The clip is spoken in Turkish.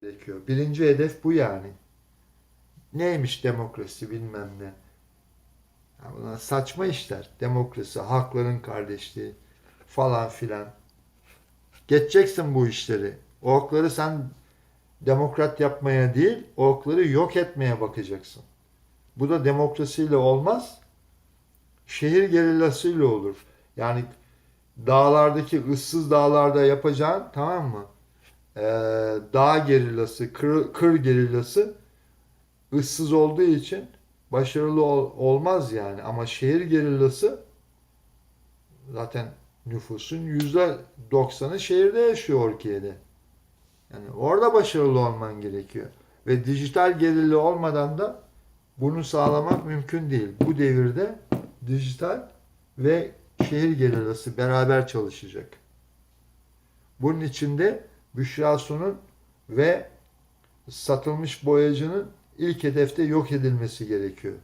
gerekiyor. Birinci hedef bu yani. Neymiş demokrasi bilmem ne. Ya bunlar saçma işler. Demokrasi, hakların kardeşliği falan filan. Geçeceksin bu işleri. O sen demokrat yapmaya değil, o yok etmeye bakacaksın. Bu da demokrasiyle olmaz. Şehir gerillasıyla olur. Yani dağlardaki ıssız dağlarda yapacağın tamam mı? Ee, dağ gerillası, kır, kır gerillası ıssız olduğu için başarılı ol- olmaz yani. Ama şehir gerillası zaten nüfusun yüzde doksanı şehirde yaşıyor Türkiye'de. Yani orada başarılı olman gerekiyor. Ve dijital gerilla olmadan da bunu sağlamak mümkün değil. Bu devirde dijital ve şehir gerillası beraber çalışacak. Bunun içinde Büşra Su'nun ve satılmış boyacının ilk hedefte yok edilmesi gerekiyor.